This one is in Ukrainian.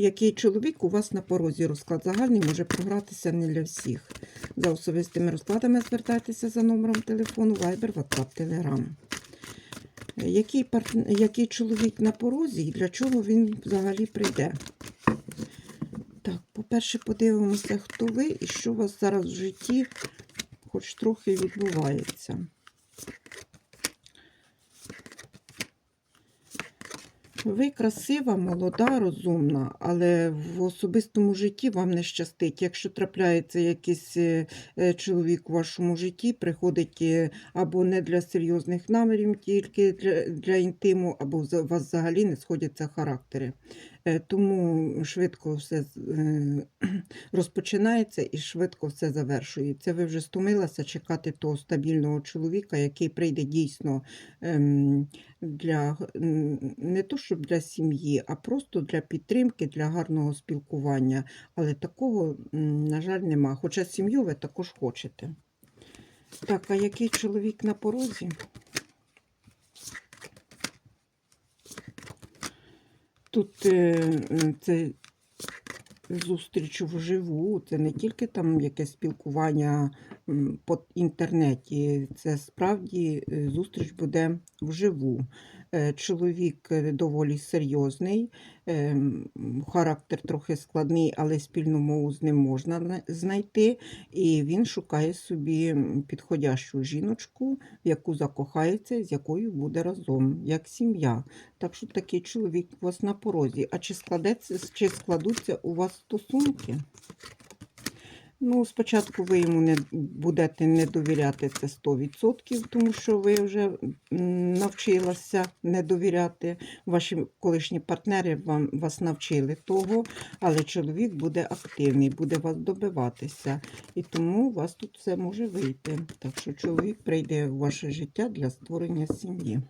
Який чоловік у вас на порозі розклад загальний може програтися не для всіх. За особистими розкладами звертайтеся за номером телефону Viber, WhatsApp, Telegram. Який, парт... Який чоловік на порозі і для чого він взагалі прийде? Так, по-перше, подивимося, хто ви і що у вас зараз в житті хоч трохи відбувається. Ви красива, молода, розумна, але в особистому житті вам не щастить. Якщо трапляється якийсь е, е, чоловік у вашому житті, приходить е, або не для серйозних намірів, тільки для, для інтиму, або у вас взагалі не сходяться характери. Е, Тому швидко все е, розпочинається і швидко все завершується. Ви вже стомилися чекати того стабільного чоловіка, який прийде дійсно ем, для не то, щоб для сім'ї, а просто для підтримки, для гарного спілкування. Але такого, на жаль, нема. Хоча сім'ю ви також хочете. Так, а який чоловік на порозі? Тут е, е, це зустріч вживу, це не тільки там якесь спілкування по інтернеті, це справді е, зустріч буде вживу. Е, Чоловік е, доволі серйозний, характер трохи складний, але спільну мову з ним можна знайти. І він шукає собі підходящу жіночку, в яку закохається, з якою буде разом, як сім'я. Так що такий чоловік у вас на порозі. А чи складеться, чи складуться у вас стосунки? Ну, спочатку ви йому не будете не довіряти це 100%, тому що ви вже м, навчилася не довіряти. Ваші колишні партнери вам, вас навчили того, але чоловік буде активний, буде вас добиватися. І тому у вас тут все може вийти. Так що чоловік прийде в ваше життя для створення сім'ї.